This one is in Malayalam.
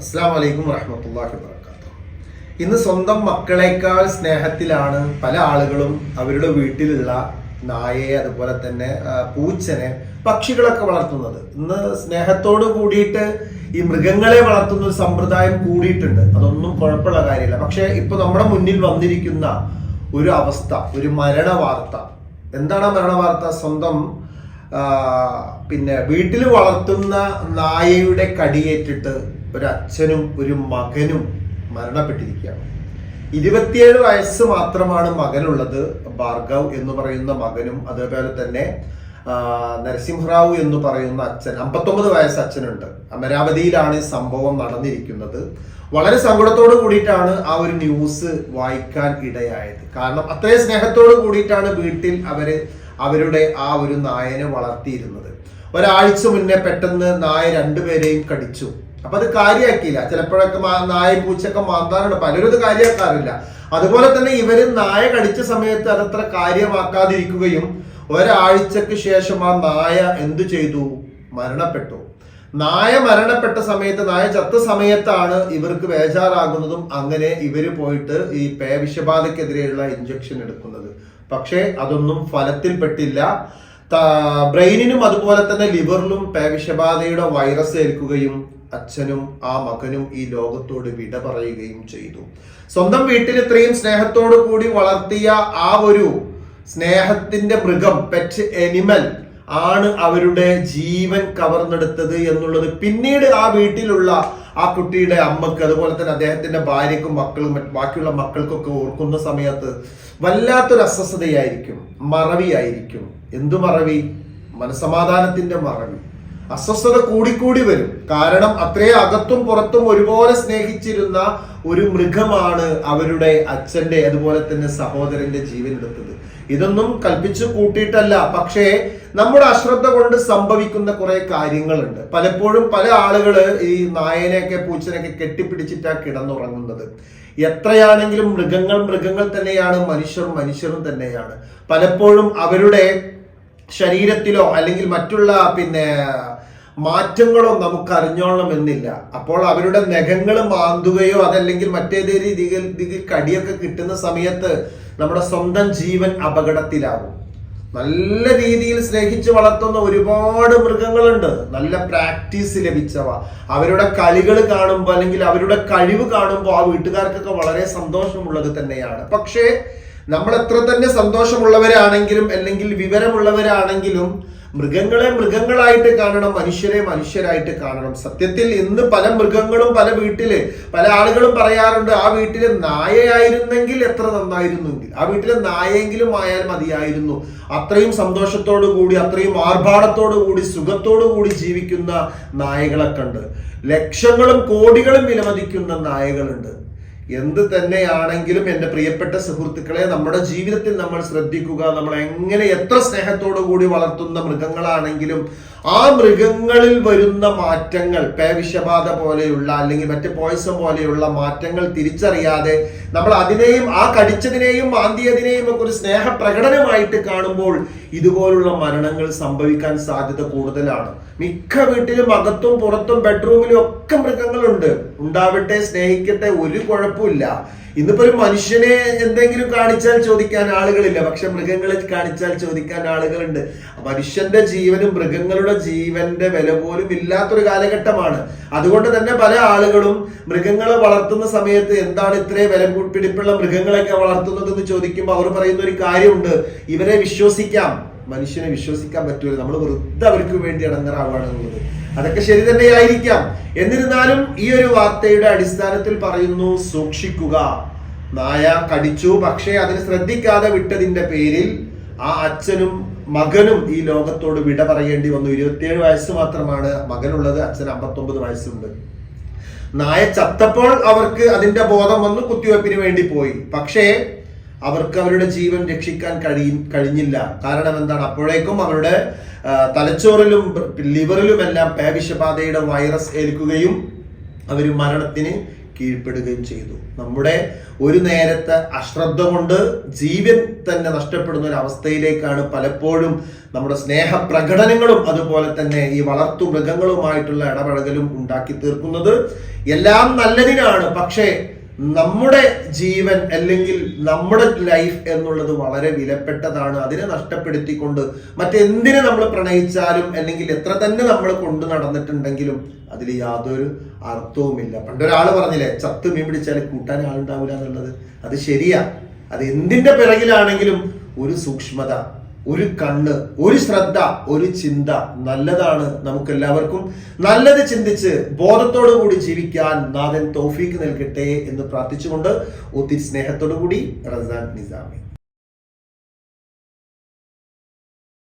അസ്സാം വലൈക്കും വറഹമത്തല്ലാഹി വർക്കാത്തു ഇന്ന് സ്വന്തം മക്കളെക്കാൾ സ്നേഹത്തിലാണ് പല ആളുകളും അവരുടെ വീട്ടിലുള്ള നായയെ അതുപോലെ തന്നെ പൂച്ചനെ പക്ഷികളൊക്കെ വളർത്തുന്നത്. ഇന്ന് സ്നേഹത്തോട് കൂടിയിട്ട് ഈ മൃഗങ്ങളെ വളർത്തുന്ന ഒരു സമ്പ്രദായം കൂടിയിട്ടുണ്ട്. അതൊന്നും കുഴപ്പമുള്ള കാര്യമില്ല. പക്ഷെ ഇപ്പൊ നമ്മുടെ മുന്നിൽ വന്നിരിക്കുന്ന ഒരു അവസ്ഥ ഒരു മരണ വാർത്ത എന്താണ് മരണ വാർത്ത സ്വന്തം പിന്നെ വീട്ടിൽ വളർത്തുന്ന നായയുടെ കടിയേറ്റിട്ട് ഒരു അച്ഛനും ഒരു മകനും മരണപ്പെട്ടിരിക്കുകയാണ്. ഇരുപത്തിയേഴ് വയസ്സ് മാത്രമാണ് മകനുള്ളത് ഭാർഗവ് എന്ന് പറയുന്ന മകനും അതേപോലെ തന്നെ നരസിംഹറാവു എന്ന് പറയുന്ന അച്ഛൻ. അമ്പത്തൊമ്പത് വയസ്സ് അച്ഛനുണ്ട്. അമരാവതിയിലാണ് ഈ സംഭവം നടന്നിരിക്കുന്നത്. വളരെ സങ്കടത്തോട് കൂടിയിട്ടാണ് ആ ഒരു ന്യൂസ് വായിക്കാൻ ഇടയായത്. കാരണം അത്രയും സ്നേഹത്തോട് കൂടിയിട്ടാണ് വീട്ടിൽ അവർ അവരുടെ ആ ഒരു നായനെ വളർത്തിയിരുന്നത്. ഒരാഴ്ച മുന്നേ പെട്ടെന്ന് നായ രണ്ടുപേരെയും കടിച്ചു. അപ്പൊ അത് കാര്യമാക്കിയില്ല ചിലപ്പോഴൊക്കെ നായ പൂച്ചയൊക്കെ മാന്താറുണ്ട് പലരും അത് കാര്യമാക്കാറില്ല അതുപോലെ തന്നെ ഇവർ നായ കടിച്ച സമയത്ത് അതത്ര കാര്യമാക്കാതിരിക്കുകയും ഒരാഴ്ചക്ക് ശേഷം ആ നായ എന്തു ചെയ്തു? മരണപ്പെട്ടു. നായ മരണപ്പെട്ട സമയത്ത് നായ ചത്ത സമയത്താണ് ഇവർക്ക് ബേജാറാകുന്നതും അങ്ങനെ ഇവർ പോയിട്ട് ഈ പേ വിഷബാധക്കെതിരെയുള്ള ഇഞ്ചക്ഷൻ എടുക്കുന്നത്. പക്ഷേ അതൊന്നും ഫലത്തിൽപ്പെട്ടില്ല. പെട്ടില്ല ബ്രെയിനിനും അതുപോലെ തന്നെ ലിവറിലും പേ വിഷബാധയുടെ വൈറസ് ഏൽക്കുകയും അച്ഛനും ആ മകനും ഈ ലോകത്തോട് വിട പറയുകയും ചെയ്തു. സ്വന്തം വീട്ടിൽ ഇത്രയും സ്നേഹത്തോടു കൂടി വളർത്തിയ ആ ഒരു സ്നേഹത്തിന്റെ മൃഗം പെറ്റ് എനിമൽ ആണ് അവരുടെ ജീവൻ കവർന്നെടുത്തത് എന്നുള്ളത്. പിന്നീട് ആ വീട്ടിലുള്ള ആ കുട്ടിയുടെ അമ്മയ്ക്ക് അതുപോലെ തന്നെ അദ്ദേഹത്തിന്റെ ഭാര്യക്കും മക്കളും ബാക്കിയുള്ള മക്കൾക്കൊക്കെ ഓർക്കുന്ന സമയത്ത് വല്ലാത്തൊരു അസ്വസ്ഥതയായിരിക്കും മറവിയായിരിക്കും. എന്തു മറവി? മനസമാധാനത്തിന്റെ മറവി. അസ്വസ്ഥത കൂടിക്കൂടി വരും. കാരണം അത്രേ അകത്തും പുറത്തും ഒരുപോലെ സ്നേഹിച്ചിരുന്ന ഒരു മൃഗമാണ് അവരുടെ അച്ഛന്റെ അതുപോലെ തന്നെ സഹോദരന്റെ ജീവൻ എടുത്തത്. ഇതൊന്നും കൽപ്പിച്ചു കൂട്ടിയിട്ടല്ല. പക്ഷേ നമ്മുടെ അശ്രദ്ധ കൊണ്ട് സംഭവിക്കുന്ന കുറെ കാര്യങ്ങളുണ്ട്. പലപ്പോഴും പല ആളുകൾ ഈ നായനെയൊക്കെ പൂച്ചനെയൊക്കെ കെട്ടിപ്പിടിച്ചിട്ടാ കിടന്നുറങ്ങുന്നത്. എത്രയാണെങ്കിലും മൃഗങ്ങൾ മൃഗങ്ങൾ തന്നെയാണ് മനുഷ്യർ മനുഷ്യരും തന്നെയാണ്. പലപ്പോഴും അവരുടെ ശരീരത്തിലോ അല്ലെങ്കിൽ മറ്റുള്ള പിന്നെ മാറ്റങ്ങളോ നമുക്ക് അറിഞ്ഞോളണം എന്നില്ല അപ്പോൾ അവരുടെ നഖങ്ങൾ മാന്തുകയോ അതല്ലെങ്കിൽ മറ്റേതേ രീതിയിൽ രീതിയിൽ കടിയൊക്കെ കിട്ടുന്ന സമയത്ത് നമ്മുടെ സ്വന്തം ജീവൻ അപകടത്തിലാവും നല്ല രീതിയിൽ സ്നേഹിച്ച് വളർത്തുന്ന ഒരുപാട് മൃഗങ്ങളുണ്ട്. നല്ല പ്രാക്ടീസ് ലഭിച്ചവ. അവരുടെ കളികൾ കാണുമ്പോൾ അല്ലെങ്കിൽ അവരുടെ കഴിവ് കാണുമ്പോൾ ആ വീട്ടുകാർക്കൊക്കെ വളരെ സന്തോഷമുള്ളത് തന്നെയാണ്. പക്ഷേ നമ്മൾ എത്ര തന്നെ സന്തോഷമുള്ളവരാണെങ്കിലും അല്ലെങ്കിൽ വിവരമുള്ളവരാണെങ്കിലും മൃഗങ്ങളെ മൃഗങ്ങളായിട്ട് കാണണം മനുഷ്യരെ മനുഷ്യരായിട്ട് കാണണം. സത്യത്തിൽ ഇന്ന് പല മൃഗങ്ങളും പല വീട്ടിൽ പല ആളുകളും പറയാറുണ്ട് ആ വീട്ടിലെ നായയായിരുന്നെങ്കിൽ എത്ര നന്നായിരുന്നെങ്കിൽ ആ വീട്ടിലെ നായെങ്കിലും ആയാൽ മതിയായിരുന്നു. അത്രയും സന്തോഷത്തോടു കൂടി അത്രയും ആർഭാടത്തോടു കൂടി സുഖത്തോടു കൂടി ജീവിക്കുന്ന നായകളെ ഉണ്ട് ലക്ഷങ്ങളും കോടികളും വിലമതിക്കുന്ന നായകളുണ്ട്. എന്ത് തന്നെയാണെങ്കിലും എന്റെ പ്രിയപ്പെട്ട സുഹൃത്തുക്കളെ നമ്മുടെ ജീവിതത്തിൽ നമ്മൾ ശ്രദ്ധിക്കുക നമ്മൾ എങ്ങനെ എത്ര സ്നേഹത്തോടു കൂടി വളർത്തുന്ന മൃഗങ്ങളാണെങ്കിലും ആ മൃഗങ്ങളിൽ വരുന്ന മാറ്റങ്ങൾ പേവിഷബാധ പോലെയുള്ള അല്ലെങ്കിൽ മറ്റ് പോയിസം പോലെയുള്ള മാറ്റങ്ങൾ തിരിച്ചറിയാതെ നമ്മൾ അതിനെയും ആ കടിച്ചതിനെയും മാന്തിയതിനെയും ഒക്കെ ഒരു സ്നേഹ പ്രകടനമായിട്ട് കാണുമ്പോൾ ഇതുപോലുള്ള മരണങ്ങൾ സംഭവിക്കാൻ സാധ്യത കൂടുതലാണ്. മിക്ക വീട്ടിലും അകത്തും പുറത്തും ബെഡ്റൂമിലും ഒക്കെ മൃഗങ്ങളുണ്ട്. ഉണ്ടാവട്ടെ സ്നേഹിക്കട്ടെ ഒരു കുഴപ്പമില്ല. ഇന്നിപ്പോ ഒരു മനുഷ്യനെ എന്തെങ്കിലും കാണിച്ചാൽ ചോദിക്കാൻ ആളുകളില്ല. പക്ഷെ മൃഗങ്ങളെ കാണിച്ചാൽ ചോദിക്കാൻ ആളുകളുണ്ട്. മനുഷ്യന്റെ ജീവനും മൃഗങ്ങളുടെ ജീവന്റെ വില പോലും ഇല്ലാത്തൊരു കാലഘട്ടമാണ്. അതുകൊണ്ട് തന്നെ പല ആളുകളും മൃഗങ്ങളെ വളർത്തുന്ന സമയത്ത് എന്താണ് ഇത്രയും വില പിടിപ്പുള്ള മൃഗങ്ങളെയൊക്കെ വളർത്തുന്നത് എന്ന് ചോദിക്കുമ്പോൾ അവർ പറയുന്ന ഒരു കാര്യമുണ്ട്. ഇവരെ വിശ്വസിക്കാം. മനുഷ്യനെ വിശ്വസിക്കാൻ പറ്റൂല. നമ്മൾ വെറുതെ അവർക്ക് വേണ്ടി ഇടങ്ങറാവുകയാണ് എന്നുള്ളത്. അതൊക്കെ ശരി തന്നെയായിരിക്കാം. എന്നിരുന്നാലും ഈ ഒരു വാർത്തയുടെ അടിസ്ഥാനത്തിൽ പറയുന്നു സൂക്ഷിക്കുക. നായ കടിച്ചു പക്ഷേ അതിന് ശ്രദ്ധിക്കാതെ വിട്ടതിന്റെ പേരിൽ ആ അച്ഛനും മകനും ഈ ലോകത്തോട് വിട പറയേണ്ടി വന്നു. ഇരുപത്തിയേഴ് വയസ്സ് മാത്രമാണ് മകനുള്ളത് അച്ഛൻ അമ്പത്തൊമ്പത് വയസ്സുണ്ട്. നായ ചത്തപ്പോൾ അവർക്ക് അതിന്റെ ബോധം വന്നു കുത്തിവയ്പ്പിന് വേണ്ടി പോയി. പക്ഷേ അവർക്ക് അവരുടെ ജീവൻ രക്ഷിക്കാൻ കഴിയും കഴിഞ്ഞില്ല. കാരണം എന്താണ്? അപ്പോഴേക്കും അവരുടെ തലച്ചോറിലും ലിവറിലും എല്ലാം പേവിഷബാധയുടെ വൈറസ് ഏൽക്കുകയും അവർ മരണത്തിന് കീഴ്പ്പെടുകയും ചെയ്തു. നമ്മുടെ ഒരു നേരത്തെ അശ്രദ്ധ കൊണ്ട് ജീവൻ തന്നെ നഷ്ടപ്പെടുന്ന ഒരു അവസ്ഥയിലേക്കാണ് പലപ്പോഴും നമ്മുടെ സ്നേഹ പ്രകടനങ്ങളും അതുപോലെ തന്നെ ഈ വളർത്തു മൃഗങ്ങളുമായിട്ടുള്ള ഇടപഴകലും ഉണ്ടാക്കി തീർക്കുന്നത്. എല്ലാം നല്ലതിനാണ്. പക്ഷേ നമ്മുടെ ജീവൻ അല്ലെങ്കിൽ നമ്മുടെ ലൈഫ് എന്നുള്ളത് വളരെ വിലപ്പെട്ടതാണ്. അതിനെ നഷ്ടപ്പെടുത്തിക്കൊണ്ട് മറ്റെന്തിനെ നമ്മൾ പ്രണയിച്ചാലും അല്ലെങ്കിൽ എത്ര തന്നെ നമ്മൾ കൊണ്ടു നടന്നിട്ടുണ്ടെങ്കിലും അതിൽ യാതൊരു അർത്ഥവുമില്ല. പണ്ടൊരാൾ പറഞ്ഞില്ലേ ചത്ത് മീൻ പിടിച്ചാൽ കൂട്ടാൻ ആളുണ്ടാവില്ല എന്നുള്ളത്. അത് ശരിയാ. അത് എന്തിന്റെ പിറകിലാണെങ്കിലും ഒരു സൂക്ഷ്മത. ഒരു കണ്ണ് ഒരു ശ്രദ്ധ ഒരു ചിന്ത നല്ലതാണ് നമുക്ക് എല്ലാവർക്കും നല്ലത് ചിന്തിച്ച് ബോധത്തോടു കൂടി ജീവിക്കാൻ നാഥൻ തോഫീക്ക് നൽകട്ടെ എന്ന് പ്രാർത്ഥിച്ചുകൊണ്ട് ഒത്തിരി സ്നേഹത്തോടു കൂടി റസാൻ നിസാമി.